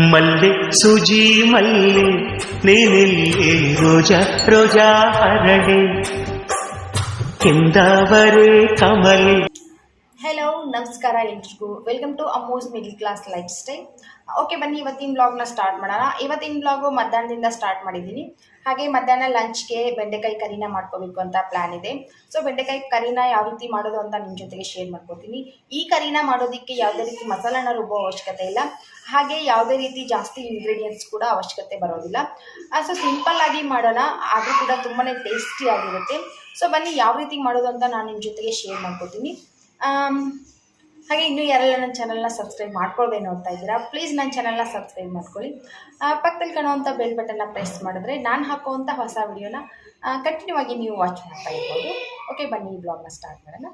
ಮಲ್ಲೆ ಸೂಜಿ ಮಲ್ಲೆ ನೀನಿಲ್ಲಿ ರೋಜಾ ರೋಜಾ ಹರಳೆ. ಕೆಂದಾವರೆ ಕಮಲೆ. ಹಲೋ ನಮಸ್ಕಾರ ಎಲ್ರಿಗೂ. ವೆಲ್ಕಮ್ ಟು ಅಮೋಸ್ middle class lifestyle okay ಬನ್ನಿ, ಇವತ್ತಿನ ಬ್ಲಾಗ್ನ ಸ್ಟಾರ್ಟ್ ಮಾಡೋಣ. ಇವತ್ತಿನ ಬ್ಲಾಗು ಮಧ್ಯಾಹ್ನದಿಂದ ಸ್ಟಾರ್ಟ್ ಮಾಡಿದ್ದೀನಿ. ಹಾಗೆ ಮಧ್ಯಾಹ್ನ ಲಂಚ್ಗೆ ಬೆಂಡೆಕಾಯಿ ಕರಿನ ಮಾಡ್ಕೋಬೇಕು ಅಂತ ಪ್ಲ್ಯಾನ್ ಇದೆ. ಸೊ ಬೆಂಡೆಕಾಯಿ ಕರಿನ ಯಾವ ರೀತಿ ಮಾಡೋದು ಅಂತ ನಿಮ್ಮ ಜೊತೆಗೆ ಶೇರ್ ಮಾಡ್ಕೋತೀನಿ. ಈ ಕರಿನ ಮಾಡೋದಕ್ಕೆ ಯಾವುದೇ ರೀತಿ ಮಸಾಲಾನ ರುಬ್ಬೋ ಅವಶ್ಯಕತೆ ಇಲ್ಲ. ಹಾಗೆ ಯಾವುದೇ ರೀತಿ ಜಾಸ್ತಿ ಇಂಗ್ರೀಡಿಯೆಂಟ್ಸ್ ಕೂಡ ಅವಶ್ಯಕತೆ ಬರೋದಿಲ್ಲ. ಸೊ ಆಗಿ ಮಾಡೋಣ. ಆದರೂ ಕೂಡ ತುಂಬಾ ಟೇಸ್ಟಿ ಆಗಿರುತ್ತೆ. ಸೊ ಬನ್ನಿ ಯಾವ ರೀತಿ ಮಾಡೋದು ಅಂತ ನಾನು ನಿಮ್ಮ ಜೊತೆಗೆ ಶೇರ್ ಮಾಡ್ಕೋತೀನಿ. ಹಾಗೆ ಇನ್ನೂ ಯಾರೆಲ್ಲ ನನ್ನ ಚಾನಲ್ನ ಸಬ್ಸ್ಕ್ರೈಬ್ ಮಾಡ್ಕೊಳ್ದೆ ನೋಡ್ತಾ ಇದ್ದೀರಾ ಪ್ಲೀಸ್ ನನ್ನ ಚಾನಲ್ನ ಸಬ್ಸ್ಕ್ರೈಬ್ ಮಾಡ್ಕೊಳ್ಳಿ. ಪಕ್ಕದಲ್ಲಿ ಕಾಣುವಂಥ ಬೆಲ್ ಬಟನ್ನ ಪ್ರೆಸ್ ಮಾಡಿದ್ರೆ ನಾನು ಹಾಕುವಂಥ ಹೊಸ ವಿಡಿಯೋನ ಕಂಟಿನ್ಯೂ ಆಗಿ ನೀವು ವಾಚ್ ಮಾಡ್ತಾ ಇರ್ಬೋದು. ಓಕೆ ಬನ್ನಿ, ಈ ಬ್ಲಾಗ್ನ ಸ್ಟಾರ್ಟ್ ಮಾಡೋಣ.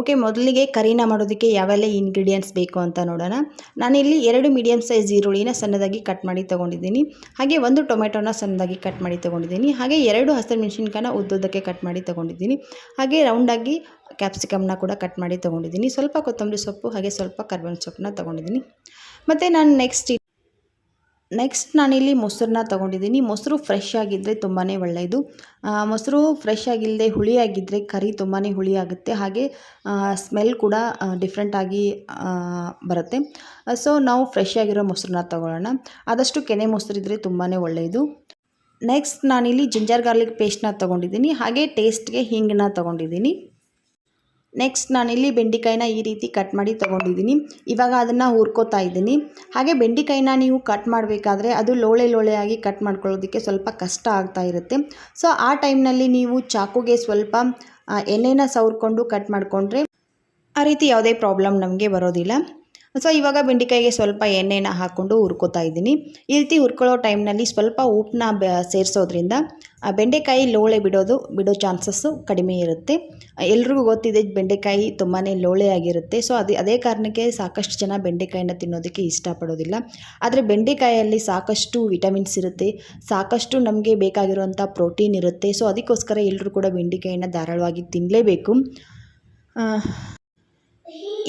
ಓಕೆ ಮೊದಲಿಗೆ ಕರಿನ ಮಾಡೋದಕ್ಕೆ ಯಾವೆಲ್ಲ ಇಂಗ್ರೀಡಿಯೆಂಟ್ಸ್ ಬೇಕು ಅಂತ ನೋಡೋಣ. ನಾನಿಲ್ಲಿ ಎರಡು ಮೀಡಿಯಮ್ ಸೈಜ್ ಈರುಳ್ಳಿನ ಸಣ್ಣದಾಗಿ ಕಟ್ ಮಾಡಿ ತೊಗೊಂಡಿದ್ದೀನಿ. ಹಾಗೆ ಒಂದು ಟೊಮೆಟೊನ ಸಣ್ಣದಾಗಿ ಕಟ್ ಮಾಡಿ ತೊಗೊಂಡಿದ್ದೀನಿ. ಹಾಗೆ ಎರಡು ಹಸಿರು ಮೆಣಸಿನ್ಕಾಯನ್ನ ಉದ್ದುದ್ದಕ್ಕೆ ಕಟ್ ಮಾಡಿ ತೊಗೊಂಡಿದ್ದೀನಿ. ಹಾಗೆ ರೌಂಡಾಗಿ ಕ್ಯಾಪ್ಸಿಕಮ್ನ ಕೂಡ ಕಟ್ ಮಾಡಿ ತೊಗೊಂಡಿದ್ದೀನಿ. ಸ್ವಲ್ಪ ಕೊತ್ತಂಬರಿ ಸೊಪ್ಪು ಹಾಗೆ ಸ್ವಲ್ಪ ಕರ್ಬೇವಿನ ಸೊಪ್ಪನ್ನ ತೊಗೊಂಡಿದ್ದೀನಿ. ಮತ್ತು ನಾನು ನೆಕ್ಸ್ಟ್ ನೆಕ್ಸ್ಟ್ ನಾನಿಲ್ಲಿ ಮೊಸರನ್ನ ತೊಗೊಂಡಿದ್ದೀನಿ. ಮೊಸರು ಫ್ರೆಶ್ ಆಗಿದ್ದರೆ ತುಂಬಾ ಒಳ್ಳೆಯದು ಮೊಸರು ಫ್ರೆಶ್ ಆಗಿಲ್ಲದೆ ಹುಳಿಯಾಗಿದ್ದರೆ ಕರಿ ತುಂಬಾ ಹುಳಿ ಆಗುತ್ತೆ ಹಾಗೆ ಸ್ಮೆಲ್ ಕೂಡ ಡಿಫ್ರೆಂಟಾಗಿ ಬರುತ್ತೆ. ಸೊ ನಾವು ಫ್ರೆಶ್ ಆಗಿರೋ ಮೊಸರನ್ನ ತೊಗೊಳ್ಳೋಣ. ಆದಷ್ಟು ಕೆನೆ ಮೊಸರಿದ್ದರೆ ತುಂಬಾ ಒಳ್ಳೆಯದು ನೆಕ್ಸ್ಟ್ ನಾನಿಲ್ಲಿ ಜಿಂಜರ್ ಗಾರ್ಲಿಕ್ ಪೇಸ್ಟ್ನ ತೊಗೊಂಡಿದ್ದೀನಿ. ಹಾಗೆ ಟೇಸ್ಟ್ಗೆ ಹಿಂಗನ್ನ ತೊಗೊಂಡಿದ್ದೀನಿ. ನೆಕ್ಸ್ಟ್ ನಾನಿಲ್ಲಿ ಬೆಂಡೆಕಾಯಿನ ಈ ರೀತಿ ಕಟ್ ಮಾಡಿ ತೊಗೊಂಡಿದ್ದೀನಿ. ಇವಾಗ ಅದನ್ನು ಹುರ್ಕೋತಾ ಇದ್ದೀನಿ. ಹಾಗೆ ಬೆಂಡೆಕಾಯಿನ ನೀವು ಕಟ್ ಮಾಡಬೇಕಾದ್ರೆ ಅದು ಲೋಳೆ ಲೋಳೆಯಾಗಿ ಕಟ್ ಮಾಡ್ಕೊಳ್ಳೋದಕ್ಕೆ ಸ್ವಲ್ಪ ಕಷ್ಟ ಆಗ್ತಾ ಇರುತ್ತೆ. ಸೊ ಆ ಟೈಮ್ನಲ್ಲಿ ನೀವು ಚಾಕುಗೆ ಸ್ವಲ್ಪ ಎಣ್ಣೆನ ಸವರ್ಕೊಂಡು ಕಟ್ ಮಾಡಿಕೊಂಡ್ರೆ ಆ ರೀತಿ ಯಾವುದೇ ಪ್ರಾಬ್ಲಮ್ ನಮಗೆ ಬರೋದಿಲ್ಲ. ಸೊ ಇವಾಗ ಬೆಂಡೆಕಾಯಿಗೆ ಸ್ವಲ್ಪ ಎಣ್ಣೆನ ಹಾಕ್ಕೊಂಡು ಹುರ್ಕೋತಾ ಇದ್ದೀನಿ. ಈ ರೀತಿ ಹುರ್ಕೊಳ್ಳೋ ಟೈಮ್ನಲ್ಲಿ ಸ್ವಲ್ಪ ಉಪ್ಪನ್ನ ಬ, ಸೇರಿಸೋದ್ರಿಂದ ಬೆಂಡೆಕಾಯಿ ಲೋಳೆ ಬಿಡೋದು, ಬಿಡೋ ಚಾನ್ಸಸ್ಸು ಕಡಿಮೆ ಇರುತ್ತೆ. ಎಲ್ರಿಗೂ ಗೊತ್ತಿದೆ, ಬೆಂಡೆಕಾಯಿ ತುಂಬಾ ಲೋಳೆ ಆಗಿರುತ್ತೆ. ಸೊ ಅದು, ಅದೇ ಕಾರಣಕ್ಕೆ ಸಾಕಷ್ಟು ಜನ ಬೆಂಡೆಕಾಯಿನ ತಿನ್ನೋದಕ್ಕೆ ಇಷ್ಟಪಡೋದಿಲ್ಲ. ಆದರೆ ಬೆಂಡೆಕಾಯಲ್ಲಿ ಸಾಕಷ್ಟು ವಿಟಮಿನ್ಸ್ ಇರುತ್ತೆ. ಸಾಕಷ್ಟು ನಮಗೆ ಬೇಕಾಗಿರುವಂಥ ಪ್ರೋಟೀನ್ ಇರುತ್ತೆ. ಸೊ ಅದಕ್ಕೋಸ್ಕರ ಎಲ್ಲರೂ ಕೂಡ ಬೆಂಡೆಕಾಯಿನ ಧಾರಾಳವಾಗಿ ತಿನ್ನಲೇಬೇಕು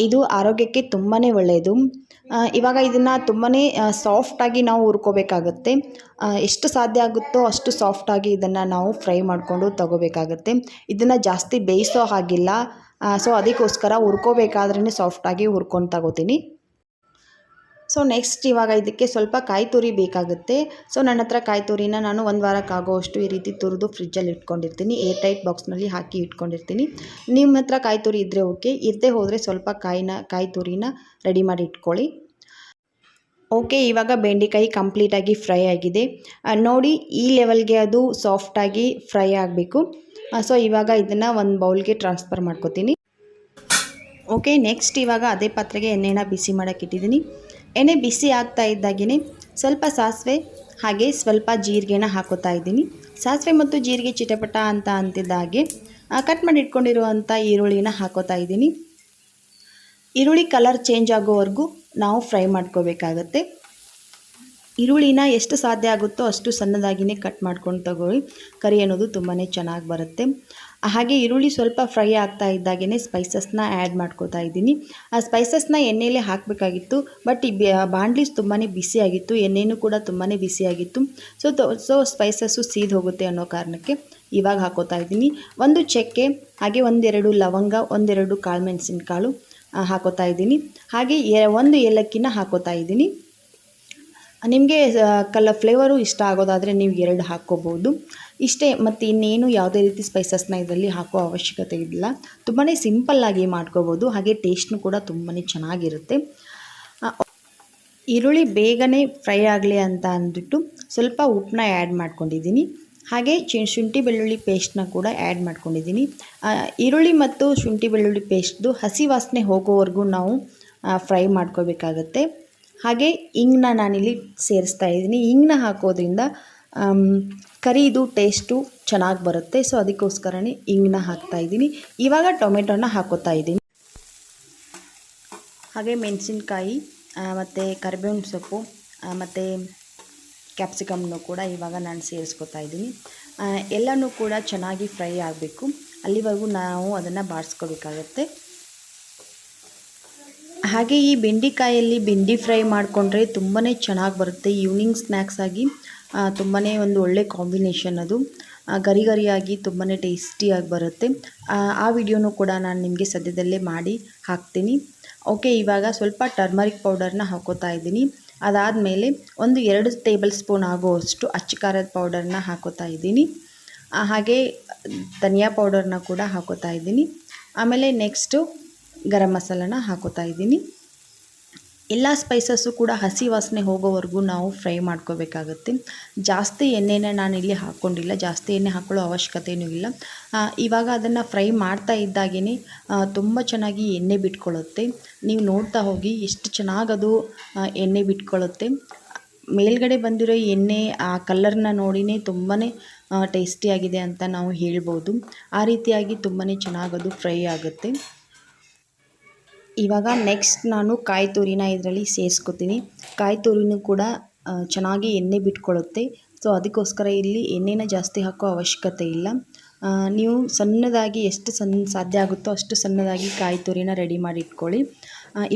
ಇದು ಆರೋಗ್ಯಕ್ಕೆ ತುಂಬಾ ಒಳ್ಳೆಯದು ಇವಾಗ ಇದನ್ನು ತುಂಬಾ ಸಾಫ್ಟಾಗಿ ನಾವು ಹುರ್ಕೋಬೇಕಾಗತ್ತೆ. ಎಷ್ಟು ಸಾಧ್ಯ ಆಗುತ್ತೋ ಅಷ್ಟು ಸಾಫ್ಟಾಗಿ ಇದನ್ನು ನಾವು ಫ್ರೈ ಮಾಡಿಕೊಂಡು ತಗೋಬೇಕಾಗುತ್ತೆ. ಇದನ್ನು ಜಾಸ್ತಿ ಬೇಯಿಸೋ ಹಾಗಿಲ್ಲ. ಸೊ ಅದಕ್ಕೋಸ್ಕರ ಹುರ್ಕೋಬೇಕಾದ್ರೇ ಸಾಫ್ಟಾಗಿ ಹುರ್ಕೊಂಡು ತಗೋತೀನಿ. ಸೊ ನೆಕ್ಸ್ಟ್ ಇವಾಗ ಇದಕ್ಕೆ ಸ್ವಲ್ಪ ಕಾಯಿ ತುರಿ ಬೇಕಾಗುತ್ತೆ. ಸೊ ನನ್ನ ಹತ್ರ ಕಾಯಿ ತುರಿನ ನಾನು ಒಂದು ವಾರಕ್ಕಾಗೋವಷ್ಟು ಈ ರೀತಿ ತುರಿದು ಫ್ರಿಜ್ಜಲ್ಲಿ ಇಟ್ಕೊಂಡಿರ್ತೀನಿ. ಏರ್ ಟೈಟ್ ಬಾಕ್ಸ್ನಲ್ಲಿ ಹಾಕಿ ಇಟ್ಕೊಂಡಿರ್ತೀನಿ. ನಿಮ್ಮ ಹತ್ರ ಕಾಯಿ ತುರಿ ಇದ್ದರೆ ಓಕೆ. ಇರದೇ ಹೋದರೆ ಸ್ವಲ್ಪ ಕಾಯಿನ ಕಾಯಿ ತುರಿನ ರೆಡಿ ಮಾಡಿ ಇಟ್ಕೊಳ್ಳಿ. ಓಕೆ, ಇವಾಗ ಬೆಂಡೆಕಾಯಿ ಕಂಪ್ಲೀಟಾಗಿ ಫ್ರೈ ಆಗಿದೆ. ನೋಡಿ, ಈ ಲೆವೆಲ್ಗೆ ಅದು ಸಾಫ್ಟಾಗಿ ಫ್ರೈ ಆಗಬೇಕು. ಸೊ ಇವಾಗ ಇದನ್ನು ಒಂದು ಬೌಲ್ಗೆ ಟ್ರಾನ್ಸ್ಫರ್ ಮಾಡ್ಕೋತೀನಿ. ಓಕೆ ನೆಕ್ಸ್ಟ್ ಇವಾಗ ಅದೇ ಪಾತ್ರೆಗೆ ಎಣ್ಣೆನ ಬಿಸಿ ಮಾಡೋಕ್ಕೆ ಇಟ್ಟಿದ್ದೀನಿ. ಎಣ್ಣೆ ಬಿಸಿ ಆಗ್ತಾ ಇದ್ದಾಗೇ ಸ್ವಲ್ಪ ಸಾಸಿವೆ ಹಾಗೆ ಸ್ವಲ್ಪ ಜೀರಿಗೆನ ಹಾಕೋತಾ ಇದ್ದೀನಿ. ಸಾಸಿವೆ ಮತ್ತು ಜೀರಿಗೆ ಚಿಟಪಟ ಅಂತ ಅಂತಿದ್ದ ಹಾಗೆ ಕಟ್ ಮಾಡಿ ಇಟ್ಕೊಂಡಿರುವಂಥ ಈರುಳ್ಳಿನ ಹಾಕೋತಾ ಇದ್ದೀನಿ. ಈರುಳ್ಳಿ ಕಲರ್ ಚೇಂಜ್ ಆಗೋವರೆಗೂ ನಾವು ಫ್ರೈ ಮಾಡ್ಕೋಬೇಕಾಗತ್ತೆ. ಈರುಳ್ಳಿನ ಎಷ್ಟು ಸಾಧ್ಯ ಆಗುತ್ತೋ ಅಷ್ಟು ಸಣ್ಣದಾಗಿಯೇ ಕಟ್ ಮಾಡ್ಕೊಂಡು ತಗೊಳ್ಳಿ. ಕರಿ ಅನ್ನೋದು ತುಂಬಾ ಚೆನ್ನಾಗಿ ಬರುತ್ತೆ. ಹಾಗೆ ಈರುಳ್ಳಿ ಸ್ವಲ್ಪ ಫ್ರೈ ಆಗ್ತಾ ಇದ್ದಾಗೇ ಸ್ಪೈಸಸ್ನ ಆ್ಯಡ್ ಮಾಡ್ಕೋತಾ ಇದ್ದೀನಿ. ಆ ಸ್ಪೈಸಸ್ನ ಎಣ್ಣೆಯಲ್ಲೇ ಹಾಕಬೇಕಾಗಿತ್ತು ಬಟ್ ಈ ಬಾಂಡ್ಲಿ ತುಂಬಾ ಬಿಸಿಯಾಗಿತ್ತು ಎಣ್ಣೆನೂ ಕೂಡ ತುಂಬಾ ಬಿಸಿಯಾಗಿತ್ತು ಸೊ ಸೊ ಸ್ಪೈಸಸ್ಸು ಸೀದ್ ಹೋಗುತ್ತೆ ಅನ್ನೋ ಕಾರಣಕ್ಕೆ ಇವಾಗ ಹಾಕೋತಾ ಇದ್ದೀನಿ. ಒಂದು ಚಕ್ಕೆ, ಹಾಗೆ ಒಂದೆರಡು ಲವಂಗ, ಒಂದೆರಡು ಕಾಳು ಮೆಣಸಿನಕಾಳು ಹಾಕೋತಾ ಇದ್ದೀನಿ. ಹಾಗೆ ಒಂದು ಏಲಕ್ಕಿನ ಹಾಕೋತಾ ಇದ್ದೀನಿ. ನಿಮಗೆ ಕಲ ಫ್ಲೇವರು ಇಷ್ಟ ಆಗೋದಾದರೆ ನೀವು ಎರಡು ಹಾಕ್ಕೋಬೋದು ಇಷ್ಟೇ, ಮತ್ತು ಇನ್ನೇನು ಯಾವುದೇ ರೀತಿ ಸ್ಪೈಸಸ್ನ ಇದರಲ್ಲಿ ಹಾಕೋ ಅವಶ್ಯಕತೆ ಇಲ್ಲ. ತುಂಬಾ ಸಿಂಪಲ್ಲಾಗಿ ಮಾಡ್ಕೋಬೋದು. ಹಾಗೆ ಟೇಸ್ಟ್ನು ಕೂಡ ತುಂಬಾ ಚೆನ್ನಾಗಿರುತ್ತೆ. ಈರುಳ್ಳಿ ಬೇಗನೆ ಫ್ರೈ ಆಗಲಿ ಅಂತ ಅಂದ್ಬಿಟ್ಟು ಸ್ವಲ್ಪ ಉಪ್ಪನ್ನ ಆ್ಯಡ್ ಮಾಡ್ಕೊಂಡಿದ್ದೀನಿ. ಹಾಗೆ ಶುಂಠಿ ಬೆಳ್ಳುಳ್ಳಿ ಪೇಸ್ಟ್ನ ಕೂಡ ಆ್ಯಡ್ ಮಾಡ್ಕೊಂಡಿದ್ದೀನಿ. ಈರುಳ್ಳಿ ಮತ್ತು ಶುಂಠಿ ಬೆಳ್ಳುಳ್ಳಿ ಪೇಸ್ಟ್ದು ಹಸಿ ವಾಸನೆ ಹೋಗೋವರೆಗೂ ನಾವು ಫ್ರೈ ಮಾಡ್ಕೋಬೇಕಾಗತ್ತೆ. ಹಾಗೆ ಇಂಗನ್ನ ನಾನಿಲ್ಲಿ ಸೇರಿಸ್ತಾ ಇದ್ದೀನಿ. ಇಂಗ್ನ ಹಾಕೋದ್ರಿಂದ ಕರಿದು ಟೇಸ್ಟು ಚೆನ್ನಾಗಿ ಬರುತ್ತೆ. ಸೊ, ಅದಕ್ಕೋಸ್ಕರನೇ ಇಂಗ್ನ ಹಾಕ್ತಾ ಇದ್ದೀನಿ. ಇವಾಗ ಟೊಮೆಟೊನ ಹಾಕೋತಾ ಇದ್ದೀನಿ. ಹಾಗೆ ಮೆಣಸಿನ್ಕಾಯಿ ಮತ್ತು ಕರಿಬೇವಿನ ಸೊಪ್ಪು ಮತ್ತು ಕ್ಯಾಪ್ಸಿಕಮ್ನು ಕೂಡ ಇವಾಗ ನಾನು ಸೇರಿಸ್ಕೊತಾ ಇದ್ದೀನಿ. ಎಲ್ಲನೂ ಕೂಡ ಚೆನ್ನಾಗಿ ಫ್ರೈ ಆಗಬೇಕು. ಅಲ್ಲಿವರೆಗೂ ನಾವು ಅದನ್ನು ಬಾಡಿಸ್ಕೋಬೇಕಾಗತ್ತೆ ಹಾಗೆ ಈ ಬೆಂಡೆಕಾಯಲ್ಲಿ ಬೆಂಡಿ ಫ್ರೈ ಮಾಡಿಕೊಂಡ್ರೆ ತುಂಬಾ ಚೆನ್ನಾಗಿ ಬರುತ್ತೆ. ಈವ್ನಿಂಗ್ ಸ್ನ್ಯಾಕ್ಸ್ ಆಗಿ ತುಂಬಾ ಒಂದು ಒಳ್ಳೆ ಕಾಂಬಿನೇಷನ್ ಅದು. ಗರಿ ಗರಿಯಾಗಿ ತುಂಬಾ ಟೇಸ್ಟಿಯಾಗಿ ಬರುತ್ತೆ. ಆ, ವಿಡಿಯೋನೂ ಕೂಡ ನಾನು ನಿಮಗೆ ಸದ್ಯದಲ್ಲೇ ಮಾಡಿ ಹಾಕ್ತೀನಿ. ಓಕೆ ಇವಾಗ ಸ್ವಲ್ಪ ಟರ್ಮರಿಕ್ ಪೌಡರ್ನ ಹಾಕೋತಾ ಇದ್ದೀನಿ. ಅದಾದಮೇಲೆ ಒಂದು ಎರಡು ಟೇಬಲ್ ಸ್ಪೂನ್ ಆಗುವಷ್ಟು ಅಚ್ಚ ಖಾರದ ಪೌಡರ್ನ ಹಾಕೋತಾ ಇದ್ದೀನಿ. ಹಾಗೆ ಧನಿಯಾ ಪೌಡರ್ನ ಕೂಡ ಹಾಕೋತಾ ಇದ್ದೀನಿ. ಆಮೇಲೆ ನೆಕ್ಸ್ಟು ಗರಂ ಮಸಾಲನ ಹಾಕೋತಾ ಇದ್ದೀನಿ. ಎಲ್ಲ ಸ್ಪೈಸಸ್ಸು ಕೂಡ ಹಸಿ ವಾಸನೆ ಹೋಗೋವರೆಗೂ ನಾವು ಫ್ರೈ ಮಾಡ್ಕೋಬೇಕಾಗುತ್ತೆ. ಜಾಸ್ತಿ ಎಣ್ಣೆನ ಇಲ್ಲಿ ಹಾಕ್ಕೊಂಡಿಲ್ಲ ಜಾಸ್ತಿ ಎಣ್ಣೆ ಹಾಕೊಳ್ಳೋ ಅವಶ್ಯಕತೆಯೂ ಇಲ್ಲ. ಇವಾಗ ಅದನ್ನು ಫ್ರೈ ಮಾಡ್ತಾ ಇದ್ದಾಗೇ ತುಂಬ ಚೆನ್ನಾಗಿ ಎಣ್ಣೆ ಬಿಟ್ಕೊಳ್ಳುತ್ತೆ. ನೀವು ನೋಡ್ತಾ ಹೋಗಿ ಎಷ್ಟು ಚೆನ್ನಾಗಿ ಅದು ಎಣ್ಣೆ ಬಿಟ್ಕೊಳ್ಳುತ್ತೆ. ಮೇಲ್ಗಡೆ ಬಂದಿರೋ ಎಣ್ಣೆ, ಆ ಕಲರ್ನ ನೋಡಿನೇ ತುಂಬಾ ಟೇಸ್ಟಿಯಾಗಿದೆ ಅಂತ ನಾವು ಹೇಳ್ಬೋದು. ಆ ರೀತಿಯಾಗಿ ತುಂಬಾ ಚೆನ್ನಾಗದು ಫ್ರೈ ಆಗುತ್ತೆ. ಇವಾಗ ನೆಕ್ಸ್ಟ್ ನಾನು ಕಾಯಿ ತುರಿನ ಇದರಲ್ಲಿ ಸೇರಿಸ್ಕೊತೀನಿ. ಕಾಯಿ ತುರಿನೂ ಕೂಡ ಚೆನ್ನಾಗಿ ಎಣ್ಣೆ ಬಿಟ್ಕೊಳ್ಳುತ್ತೆ ಸೊ ಅದಕ್ಕೋಸ್ಕರ ಇಲ್ಲಿ ಎಣ್ಣೆನ ಜಾಸ್ತಿ ಹಾಕೋ ಅವಶ್ಯಕತೆ ಇಲ್ಲ. ನೀವು ಸಣ್ಣದಾಗಿ ಎಷ್ಟು ಸಣ್ಣ ಸಾಧ್ಯ ಆಗುತ್ತೋ ಅಷ್ಟು ಸಣ್ಣದಾಗಿ ಕಾಯಿ ತುರಿನ ರೆಡಿ ಮಾಡಿ ಇಟ್ಕೊಳ್ಳಿ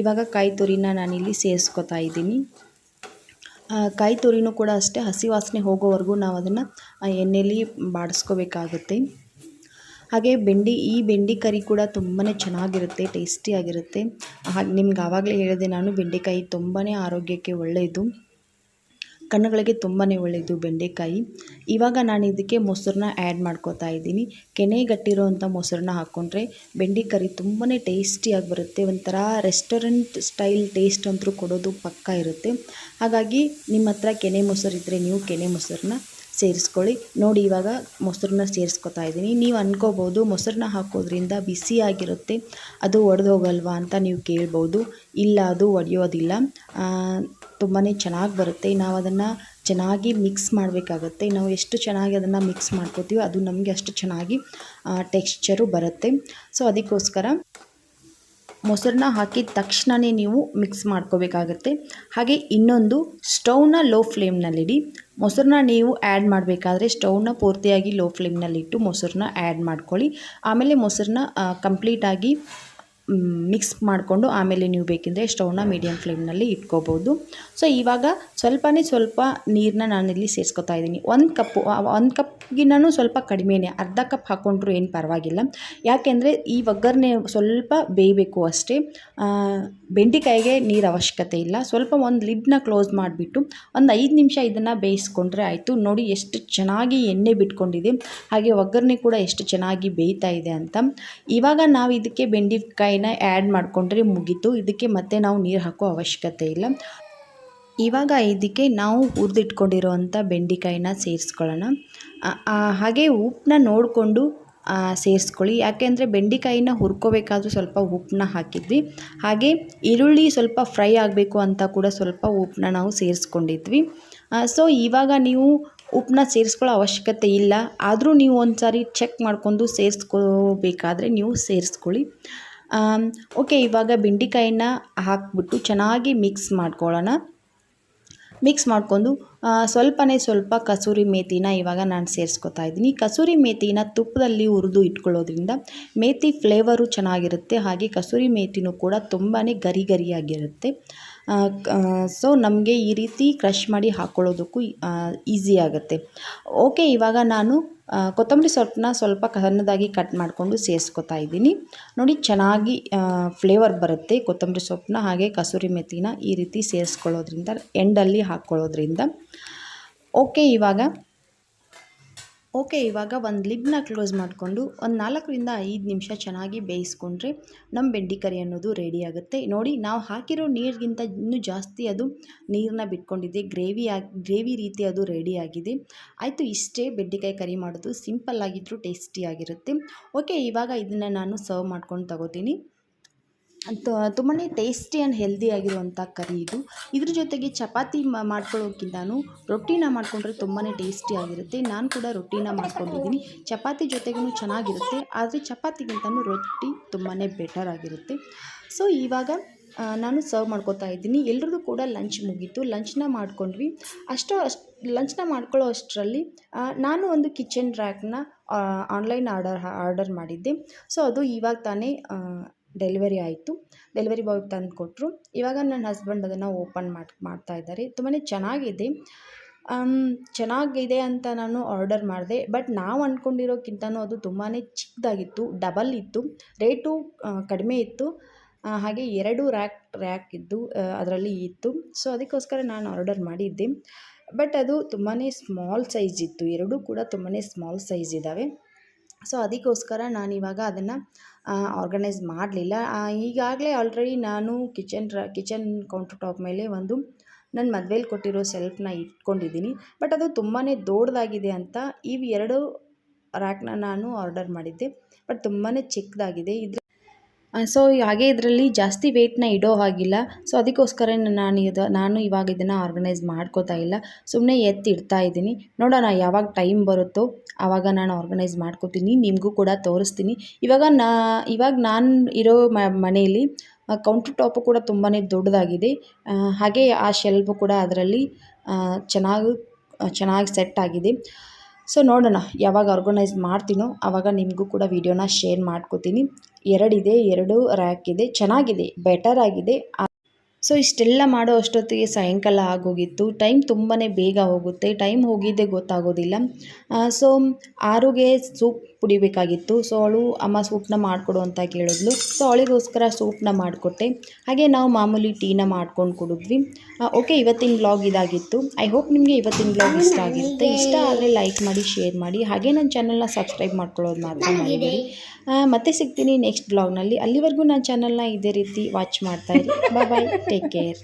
ಇವಾಗ ಕಾಯಿ ತುರಿನ ನಾನಿಲ್ಲಿ ಸೇರಿಸ್ಕೊತಾ ಇದ್ದೀನಿ. ಕಾಯಿ ತುರಿನೂ ಕೂಡ ಅಷ್ಟೇ ಹಸಿ ವಾಸನೆ ಹೋಗೋವರೆಗೂ ನಾವು ಅದನ್ನು ಎಣ್ಣೆಯಲ್ಲಿ ಬಾಡಿಸ್ಕೋಬೇಕಾಗುತ್ತೆ. ಹಾಗೆ ಬೆಂಡಿ, ಈ ಬೆಂಡಿ ಕರಿ ಕೂಡ ತುಂಬಾ ಚೆನ್ನಾಗಿರುತ್ತೆ ಟೇಸ್ಟಿಯಾಗಿರುತ್ತೆ ಹಾಗೆ ನಿಮ್ಗೆ ಆವಾಗಲೇ ಹೇಳಿದೆ, ನಾನು ಬೆಂಡೆಕಾಯಿ ತುಂಬಾ ಆರೋಗ್ಯಕ್ಕೆ ಒಳ್ಳೆಯದು ಕಣ್ಣುಗಳಿಗೆ ತುಂಬಾ ಒಳ್ಳೆಯದು ಬೆಂಡೆಕಾಯಿ. ಇವಾಗ ನಾನು ಇದಕ್ಕೆ ಮೊಸರನ್ನ ಆ್ಯಡ್ ಮಾಡ್ಕೋತಾ ಇದ್ದೀನಿ. ಕೆನೆಗಟ್ಟಿರೋವಂಥ ಮೊಸರನ್ನ ಹಾಕ್ಕೊಂಡ್ರೆ ಬೆಂಡಿ ಕರಿ ತುಂಬಾ ಟೇಸ್ಟಿಯಾಗಿ ಬರುತ್ತೆ. ಒಂಥರ ರೆಸ್ಟೋರೆಂಟ್ ಸ್ಟೈಲ್ ಟೇಸ್ಟ್ ಅಂತೂ ಕೊಡೋದು ಪಕ್ಕ ಇರುತ್ತೆ. ಹಾಗಾಗಿ ನಿಮ್ಮ ಹತ್ರ ಕೆನೆ ಮೊಸರು ಇದ್ದರೆ ನೀವು ಕೆನೆ ಮೊಸರನ್ನ ಸೇರಿಸ್ಕೊಳ್ಳಿ. ನೋಡಿ, ಇವಾಗ ಮೊಸರನ್ನ ಸೇರಿಸ್ಕೊತಾ ಇದ್ದೀನಿ. ನೀವು ಅಂದ್ಕೋಬೋದು ಮೊಸರನ್ನ ಹಾಕೋದ್ರಿಂದ ಬಿಸಿಯಾಗಿರುತ್ತೆ ಅದು ಒಡೆದು ಹೋಗಲ್ವಾ ಅಂತ ನೀವು ಕೇಳ್ಬೋದು. ಇಲ್ಲ, ಅದು ಒಡೆಯೋದಿಲ್ಲ. ತುಂಬಾ ಚೆನ್ನಾಗಿ ಬರುತ್ತೆ. ನಾವು ಅದನ್ನು ಚೆನ್ನಾಗಿ ಮಿಕ್ಸ್ ಮಾಡಬೇಕಾಗತ್ತೆ. ನಾವು ಎಷ್ಟು ಚೆನ್ನಾಗಿ ಅದನ್ನು ಮಿಕ್ಸ್ ಮಾಡ್ಕೋತೀವೋ ಅದು ನಮಗೆ ಅಷ್ಟು ಚೆನ್ನಾಗಿ ಟೆಕ್ಸ್ಚರು ಬರುತ್ತೆ. ಸೊ, ಅದಕ್ಕೋಸ್ಕರ ಮೊಸರನ್ನ ಹಾಕಿದ ತಕ್ಷಣವೇ ನೀವು ಮಿಕ್ಸ್ ಮಾಡ್ಕೋಬೇಕಾಗತ್ತೆ. ಹಾಗೆ ಇನ್ನೊಂದು ಸ್ಟೌವ್ನ ಲೋ ಫ್ಲೇಮ್ನಲ್ಲಿಡಿ ಮೊಸರನ್ನ ನೀವು ಆ್ಯಡ್ ಮಾಡಬೇಕಾದ್ರೆ ಸ್ಟೌವ್ನ ಪೂರ್ತಿಯಾಗಿ ಲೋ ಫ್ಲೇಮ್ನಲ್ಲಿಟ್ಟು ಮೊಸರನ್ನ ಆ್ಯಡ್ ಮಾಡ್ಕೊಳ್ಳಿ. ಆಮೇಲೆ ಮೊಸರನ್ನ ಕಂಪ್ಲೀಟಾಗಿ ಮಿಕ್ಸ್ ಮಾಡಿಕೊಂಡು ಆಮೇಲೆ ನೀವು ಬೇಕಿದ್ದರೆ ಸ್ಟೌವ್ನ ಮೀಡಿಯಮ್ ಫ್ಲೇಮ್ನಲ್ಲಿ ಇಟ್ಕೋಬೋದು. ಸೊ, ಇವಾಗ ಸ್ವಲ್ಪನೇ ಸ್ವಲ್ಪ ನೀರನ್ನ ನಾನಿಲ್ಲಿ ಸೇರಿಸ್ಕೊತಾ ಇದ್ದೀನಿ. ಒಂದು ಕಪ್ಪು ಒಂದು ಕಪ್ಗಿನ್ನೂ ಸ್ವಲ್ಪ ಕಡಿಮೆನೇ, ಅರ್ಧ ಕಪ್ ಹಾಕ್ಕೊಂಡ್ರೂ ಏನು ಪರವಾಗಿಲ್ಲ. ಯಾಕೆಂದರೆ ಈ ಒಗ್ಗರಣೆ ಸ್ವಲ್ಪ ಬೇಯಬೇಕು ಅಷ್ಟೇ. ಬೆಂಡೆಕಾಯಿಗೆ ನೀರು ಅವಶ್ಯಕತೆ ಇಲ್ಲ. ಸ್ವಲ್ಪ ಒಂದು ಲಿಡ್ನ ಕ್ಲೋಸ್ ಮಾಡಿಬಿಟ್ಟು ಒಂದು ಐದು ನಿಮಿಷ ಇದನ್ನು ಬೇಯಿಸ್ಕೊಂಡ್ರೆ ಆಯಿತು. ನೋಡಿ ಎಷ್ಟು ಚೆನ್ನಾಗಿ ಎಣ್ಣೆ ಬಿಟ್ಕೊಂಡಿದೆ. ಹಾಗೆ ಒಗ್ಗರಣೆ ಕೂಡ ಎಷ್ಟು ಚೆನ್ನಾಗಿ ಬೇಯ್ತಾ ಇದೆ ಅಂತ. ಇವಾಗ ನಾವು ಇದಕ್ಕೆ ಬೆಂಡೆಕಾಯಿನ ಆ್ಯಡ್ ಮಾಡಿಕೊಂಡ್ರೆ ಮುಗೀತು. ಇದಕ್ಕೆ ಮತ್ತೆ ನಾವು ನೀರು ಹಾಕೋ ಅವಶ್ಯಕತೆ ಇಲ್ಲ. ಇವಾಗ ಇದಕ್ಕೆ ನಾವು ಹುರಿದಿಟ್ಕೊಂಡಿರೋವಂಥ ಬೆಂಡೆಕಾಯಿನ ಸೇರಿಸ್ಕೊಳ್ಳೋಣ. ಹಾಗೆ ಉಪ್ಪನ್ನ ನೋಡಿಕೊಂಡು ಸೇರಿಸ್ಕೊಳ್ಳಿ. ಯಾಕೆಂದರೆ ಬೆಂಡೆಕಾಯಿನ ಹುರ್ಕೋಬೇಕಾದ್ರೂ ಸ್ವಲ್ಪ ಉಪ್ಪನ್ನ ಹಾಕಿದ್ವಿ. ಹಾಗೆ ಈರುಳ್ಳಿ ಸ್ವಲ್ಪ ಫ್ರೈ ಆಗಬೇಕು ಅಂತ ಕೂಡ ಸ್ವಲ್ಪ ಉಪ್ಪನ್ನ ನಾವು ಸೇರಿಸ್ಕೊಂಡಿದ್ವಿ. ಸೊ ಇವಾಗ ನೀವು ಉಪ್ಪನ್ನ ಸೇರಿಸ್ಕೊಳ್ಳೋ ಅವಶ್ಯಕತೆ ಇಲ್ಲ. ಆದರೂ ನೀವು ಒಂದು ಸಾರಿ ಚೆಕ್ ಮಾಡ್ಕೊಂಡು ಸೇರಿಸ್ಕೋಬೇಕಾದ್ರೆ ನೀವು ಸೇರಿಸ್ಕೊಳ್ಳಿ. ಓಕೆ, ಇವಾಗ ಬೆಂಡೆಕಾಯಿನ ಹಾಕ್ಬಿಟ್ಟು ಚೆನ್ನಾಗಿ ಮಿಕ್ಸ್ ಮಾಡ್ಕೊಳ್ಳೋಣ. ಮಿಕ್ಸ್ ಮಾಡಿಕೊಂಡು ಸ್ವಲ್ಪನೇ ಸ್ವಲ್ಪ ಕಸೂರಿ ಮೇಥಿನ ಇವಾಗ ನಾನು ಸೇರಿಸ್ಕೊತಾ ಇದ್ದೀನಿ. ಕಸೂರಿ ಮೇಥಿನ ತುಪ್ಪದಲ್ಲಿ ಹುರಿದು ಇಟ್ಕೊಳ್ಳೋದ್ರಿಂದ ಮೇತಿ ಫ್ಲೇವರು ಚೆನ್ನಾಗಿರುತ್ತೆ. ಹಾಗೆ ಕಸೂರಿ ಮೇಥಿನೂ ಕೂಡ ತುಂಬಾ ಗರಿ ಗರಿಯಾಗಿರುತ್ತೆ. ಸೊ ನಮಗೆ ಈ ರೀತಿ ಕ್ರಷ್ ಮಾಡಿ ಹಾಕ್ಕೊಳ್ಳೋದಕ್ಕೂ ಈಸಿ ಆಗುತ್ತೆ. ಓಕೆ ಇವಾಗ ನಾನು ಕೊತ್ತಂಬರಿ ಸೊಪ್ಪನ್ನ ಸ್ವಲ್ಪ ಸಣ್ಣದಾಗಿ ಕಟ್ ಮಾಡಿಕೊಂಡು ಸೇರಿಸ್ಕೊತಾ ಇದ್ದೀನಿ. ನೋಡಿ, ಚೆನ್ನಾಗಿ ಫ್ಲೇವರ್ ಬರುತ್ತೆ ಕೊತ್ತಂಬರಿ ಸೊಪ್ಪನ್ನ, ಹಾಗೆ ಕಸೂರಿ ಮೆತ್ತಿನ ಈ ರೀತಿ ಸೇರಿಸ್ಕೊಳ್ಳೋದ್ರಿಂದ ಎಂಡಲ್ಲಿ ಹಾಕ್ಕೊಳ್ಳೋದ್ರಿಂದ ಓಕೆ ಇವಾಗ ಓಕೆ, ಇವಾಗ ಒಂದು ಲಿಬ್ನ ಕ್ಲೋಸ್ ಮಾಡಿಕೊಂಡು ಒಂದು ನಾಲ್ಕರಿಂದ ಐದು ನಿಮಿಷ ಚೆನ್ನಾಗಿ ಬೇಯಿಸ್ಕೊಂಡ್ರೆ ನಮ್ಮ ಬೆಂಡಿ ಕರಿ ಅನ್ನೋದು ರೆಡಿ ಆಗುತ್ತೆ. ನೋಡಿ, ನಾವು ಹಾಕಿರೋ ನೀರಿಗಿಂತ ಇನ್ನೂ ಜಾಸ್ತಿ ಅದು ನೀರನ್ನ ಬಿಟ್ಕೊಂಡಿದೆ. ಗ್ರೇವಿ ಆಗಿ, ಗ್ರೇವಿ ರೀತಿ ಅದು ರೆಡಿ ಆಗಿದೆ. ಆಯಿತು, ಇಷ್ಟೇ ಬೆಂಡೆಕಾಯಿ ಕರಿ ಮಾಡೋದು. ಸಿಂಪಲ್ ಆಗಿದ್ದರೂ ಟೇಸ್ಟಿಯಾಗಿರುತ್ತೆ ಓಕೆ, ಇವಾಗ ಇದನ್ನು ನಾನು ಸರ್ವ್ ಮಾಡ್ಕೊಂಡು ತಗೋತೀನಿ. ತುಂಬಾ ಟೇಸ್ಟಿ ಆ್ಯಂಡ್ ಹೆಲ್ದಿ ಆಗಿರುವಂಥ ಕರಿ ಇದು. ಇದ್ರ ಜೊತೆಗೆ ಚಪಾತಿ ಮಾಡ್ಕೊಳ್ಳೋಕ್ಕಿಂತ ರೊಟ್ಟಿನ ಮಾಡಿಕೊಂಡ್ರೆ ತುಂಬಾ ಟೇಸ್ಟಿ ಆಗಿರುತ್ತೆ. ನಾನು ಕೂಡ ರೊಟ್ಟಿನ ಮಾಡ್ಕೊಂಡಿದ್ದೀನಿ. ಚಪಾತಿ ಜೊತೆಗೂ ಚೆನ್ನಾಗಿರುತ್ತೆ. ಆದರೆ ಚಪಾತಿಗಿಂತನೂ ರೊಟ್ಟಿ ತುಂಬಾ ಬೆಟರ್ ಆಗಿರುತ್ತೆ. ಸೊ ಇವಾಗ ನಾನು ಸರ್ವ್ ಮಾಡ್ಕೋತಾ ಇದ್ದೀನಿ. ಎಲ್ರದ್ದು ಕೂಡ ಲಂಚ್ ಮುಗೀತು. ಲಂಚ್ನ ಮಾಡ್ಕೊಂಡ್ವಿ. ಅಷ್ಟು ಅಷ್ಟು ಲಂಚ್ನ ಮಾಡ್ಕೊಳ್ಳೋ ಅಷ್ಟರಲ್ಲಿ ನಾನು ಒಂದು ಕಿಚನ್ ರ್ಯಾಕ್ನ ಆನ್ಲೈನ್ ಆರ್ಡರ್ ಆರ್ಡರ್ ಮಾಡಿದ್ದೆ. ಸೊ ಅದು ಇವಾಗ ತಾನೇ ಡೆಲಿವರಿ ಆಯಿತು. ಡೆಲಿವರಿ ಬಾಯ್ ತಂದು ಕೊಟ್ಟರು. ಇವಾಗ ನನ್ನ ಹಸ್ಬೆಂಡ್ ಅದನ್ನು ಓಪನ್ ಮಾಡಿ, ಮಾಡ್ತಾ ಇದ್ದಾರೆ. ತುಂಬಾ ಚೆನ್ನಾಗಿದೆ. ಚೆನ್ನಾಗಿದೆ ಅಂತ ನಾನು ಆರ್ಡರ್ ಮಾಡಿದೆ. ಬಟ್ ನಾವು ಅಂದ್ಕೊಂಡಿರೋಕ್ಕಿಂತನೂ ಅದು ತುಂಬಾ ಚಿಕ್ಕದಾಗಿತ್ತು, ಡಬಲ್ ಇತ್ತು, ರೇಟು ಕಡಿಮೆ ಇತ್ತು. ಹಾಗೆ ಎರಡು ರ್ಯಾಕ್ ರ್ಯಾಕ್ ಇದ್ದು ಅದರಲ್ಲಿ ಇತ್ತು. ಸೊ, ಅದಕ್ಕೋಸ್ಕರ ನಾನು ಆರ್ಡರ್ ಮಾಡಿದ್ದೆ. ಬಟ್ ಅದು ತುಂಬಾ ಸ್ಮಾಲ್ ಸೈಜ್ ಇತ್ತು. ಎರಡೂ ಕೂಡ ತುಂಬಾ ಸ್ಮಾಲ್ ಸೈಜ್ ಇದ್ದಾವೆ. ಸೊ, ಅದಕ್ಕೋಸ್ಕರ ನಾನಿವಾಗ ಅದನ್ನು ಆರ್ಗನೈಸ್ ಮಾಡಲಿಲ್ಲ. ಈಗಾಗಲೇ ಆಲ್ರೆಡಿ ನಾನು ಕಿಚನ್ ರ ಕಿಚನ್ ಕೌಂಟರ್ ಟಾಪ್ ಮೇಲೆ ಒಂದು ನನ್ನ ಮದುವೆಲಿ ಕೊಟ್ಟಿರೋ ಸೆಲ್ಫ್ನ ಇಟ್ಕೊಂಡಿದ್ದೀನಿ. ಬಟ್ ಅದು ತುಂಬಾ ದೊಡ್ಡದಾಗಿದೆ ಅಂತ ಇವು ಎರಡು ರ್ಯಾಕ್ನ ನಾನು ಆರ್ಡರ್ ಮಾಡಿದ್ದೆ. ಬಟ್ ತುಂಬಾ ಚಿಕ್ಕದಾಗಿದೆ. ಇದ್ರ ಸೊ ಹಾಗೆ ಇದರಲ್ಲಿ ಜಾಸ್ತಿ ವೆಯ್ಟ್ನ ಇಡೋ ಹಾಗಿಲ್ಲ. ಸೊ ಅದಕ್ಕೋಸ್ಕರ ನಾನು ಇದು, ನಾನು ಇವಾಗ ಇದನ್ನು ಆರ್ಗನೈಸ್ ಮಾಡ್ಕೋತಾ ಇಲ್ಲ. ಸುಮ್ಮನೆ ಎತ್ತಿ ಇಡ್ತಾ ಇದ್ದೀನಿ. ನೋಡೋಣ ಯಾವಾಗ ಟೈಮ್ ಬರುತ್ತೋ. ಆವಾಗ ನಾನು ಆರ್ಗನೈಸ್ ಮಾಡ್ಕೋತೀನಿ, ನಿಮಗೂ ಕೂಡ ತೋರಿಸ್ತೀನಿ. ಇವಾಗ ನಾ, ಇವಾಗ ನಾನು ಇರೋ ಮನೆಯಲ್ಲಿ ಕೌಂಟರ್ ಟಾಪು ಕೂಡ ತುಂಬಾ ದೊಡ್ಡದಾಗಿದೆ. ಹಾಗೆ ಆ ಶೆಲ್ಫು ಕೂಡ ಅದರಲ್ಲಿ ಚೆನ್ನಾಗಿ ಚೆನ್ನಾಗಿ ಸೆಟ್ ಆಗಿದೆ. ಸೊ ನೋಡೋಣ, ಯಾವಾಗ ಆರ್ಗನೈಸ್ ಮಾಡ್ತೀನೋ ಆವಾಗ ನಿಮಗೂ ಕೂಡ ವಿಡಿಯೋನ ಶೇರ್ ಮಾಡ್ಕೋತೀನಿ. ಎರಡಿದೆ, ಎರಡು ರ್ಯಾಕ್ ಇದೆ, ಚೆನ್ನಾಗಿದೆ ಬೆಟರ್ ಆಗಿದೆ. ಸೊ ಇಷ್ಟೆಲ್ಲ ಮಾಡೋ ಅಷ್ಟೊತ್ತಿಗೆ ಸಾಯಂಕಾಲ ಆಗೋಗಿತ್ತು. ಟೈಮ್ ತುಂಬಾ ಬೇಗ ಹೋಗುತ್ತೆ. ಟೈಮ್ ಹೋಗಿದ್ದೇ ಗೊತ್ತಾಗೋದಿಲ್ಲ. ಸೊ ಆರುಗೆ ಸೂಪ್ ಕುಡಿಬೇಕಾಗಿತ್ತು ಸೊ ಅವಳು ಅಮ್ಮ ಸೂಪ್ನ ಮಾಡಿಕೊಡು ಅಂತ ಕೇಳಿದ್ಲು. ಸೊ ಅವಳಿಗೋಸ್ಕರ ಸೂಪ್ನ ಮಾಡಿಕೊಟ್ಟೆ. ಹಾಗೆ ನಾವು ಮಾಮೂಲಿ ಟೀನ ಮಾಡ್ಕೊಂಡು ಕುಡಿದ್ವಿ. ಓಕೆ ಇವತ್ತಿನ ಬ್ಲಾಗ್ ಇದಾಗಿತ್ತು. ಐ ಹೋಪ್ ನಿಮಗೆ ಇವತ್ತಿನ ಬ್ಲಾಗ್ ಇಷ್ಟ ಆಗಿರುತ್ತೆ. ಇಷ್ಟ ಆದರೆ ಲೈಕ್ ಮಾಡಿ ಶೇರ್ ಮಾಡಿ. ಹಾಗೆ ನನ್ನ ಚಾನಲ್ನ ಸಬ್ಸ್ಕ್ರೈಬ್ ಮಾಡ್ಕೊಳ್ಳೋದು ಮಾತ್ರ ಮರಿಬೇಡಿ. ಮತ್ತೆ ಸಿಗ್ತೀನಿ ನೆಕ್ಸ್ಟ್ ಬ್ಲಾಗ್ನಲ್ಲಿ ಅಲ್ಲಿವರೆಗೂ ನನ್ನ ಚಾನಲ್ನ ಇದೇ ರೀತಿ ವಾಚ್ ಮಾಡ್ತಾ ಬಾಯ್ ಬಾಯ್ ಟೇಕ್ ಕೇರ್